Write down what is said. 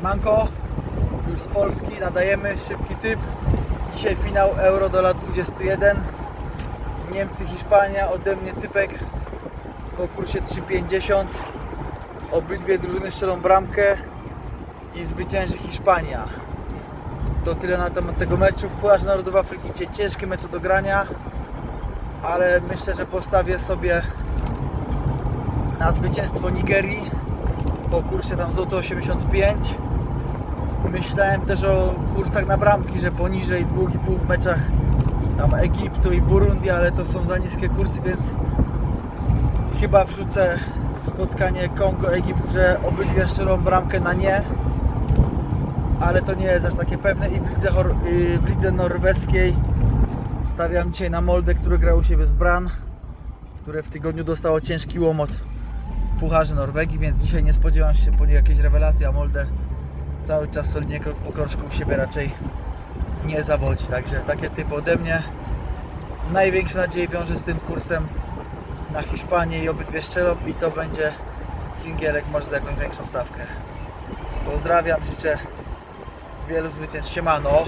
Siemanko, już z Polski nadajemy, szybki typ. Dzisiaj finał Euro do lat 21. Niemcy, Hiszpania, ode mnie typek po kursie 3,50. Obydwie drużyny strzelą bramkę i zwycięży Hiszpania. To tyle na temat tego meczu. Pucharz Narodów Afryki ciężki mecz do grania, ale myślę, że postawię sobie na zwycięstwo Nigerii po kursie tam złoto 85. Myślałem też o kursach na bramki, że poniżej 2,5 w meczach tam Egiptu i Burundi, ale to są za niskie kursy, więc chyba wrzucę spotkanie Kongo-Egipt, że obydwie strzelą bramkę na nie. Ale to nie jest aż takie pewne i w lidze, y, w lidze norweskiej stawiam dzisiaj na Moldę, który grał u siebie z Bran, które w tygodniu dostało ciężki łomot Pucharzy Norwegii, więc dzisiaj nie spodziewam się po niej jakiejś rewelacji, a Molde cały czas solidnie krok po kroczku siebie raczej nie zawodzi. Także takie typy ode mnie. Największe nadzieje wiąże z tym kursem na Hiszpanię i obydwie strzelą i to będzie singielek może za jakąś większą stawkę. Pozdrawiam, życzę wielu zwycięstw. Siemano.